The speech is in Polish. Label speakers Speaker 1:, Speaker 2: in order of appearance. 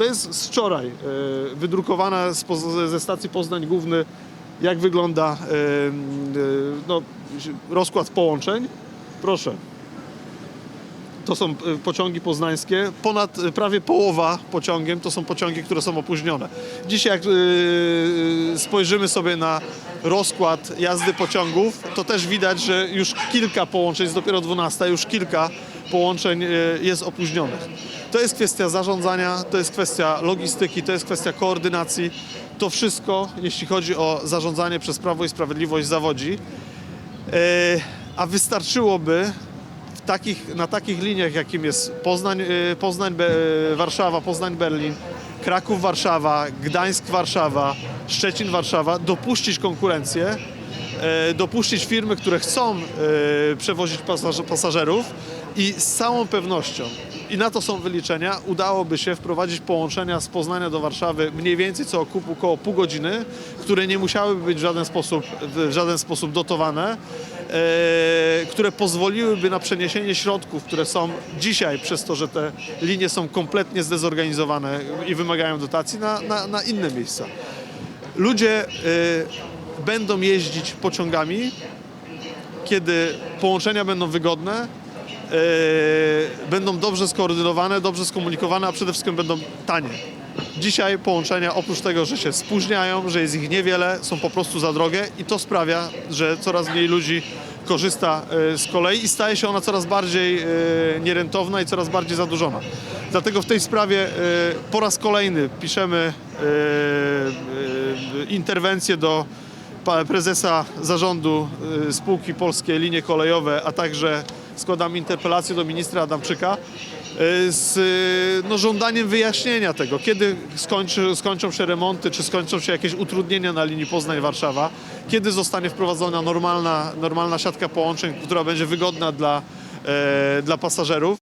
Speaker 1: To jest z wczoraj e, poz- ze stacji Poznań Główny, jak wygląda e, e, no, rozkład połączeń. Proszę. To są pociągi poznańskie. Ponad prawie połowa pociągiem to są pociągi, które są opóźnione. Dzisiaj jak spojrzymy sobie na rozkład jazdy pociągów, to też widać, że już kilka połączeń, jest dopiero 12, już kilka połączeń jest opóźnionych. To jest kwestia zarządzania, to jest kwestia logistyki, to jest kwestia koordynacji. To wszystko, jeśli chodzi o zarządzanie przez Prawo i Sprawiedliwość, zawodzi. E, A wystarczyłoby takich, na takich liniach, jakim jest Poznań, y, Poznań Be, Warszawa, Poznań Berlin, Kraków Warszawa, Gdańsk Warszawa, Szczecin Warszawa, dopuścić konkurencję, e, dopuścić firmy, które chcą e, przewozić pasaż- pasażerów i z całą pewnością, i na to są wyliczenia, udałoby się wprowadzić połączenia z Poznania do Warszawy mniej więcej co około, pół godziny, które nie musiałyby być w żaden sposób, w żaden sposób dotowane, e, które pozwoliłyby na przeniesienie środków, które są dzisiaj przez to, że te linie są kompletnie zdezorganizowane i wymagają dotacji na, na, na inne miejsca. Ludzie e, będą jeździć pociągami, kiedy połączenia będą wygodne, będą dobrze skoordynowane, dobrze skomunikowane, a przede wszystkim będą tanie. Dzisiaj połączenia, oprócz tego, że się spóźniają, że jest ich niewiele, są po prostu za drogie i to sprawia, że coraz mniej ludzi korzysta e, z kolei i staje się ona coraz bardziej e, nierentowna i coraz bardziej zadłużona. Dlatego w tej sprawie e, po raz kolejny piszemy e, e, interwencję do prezesa zarządu spółki Polskie Linie Kolejowe, a także składam interpelację do ministra Adamczyka y, z y, no, żądaniem wyjaśnienia tego, kiedy skończy, skończą się remonty, czy skończą się jakieś utrudnienia na linii Poznań-Warszawa, kiedy zostanie wprowadzona normalna, normalna siatka połączeń, która będzie wygodna dla, e, dla pasażerów.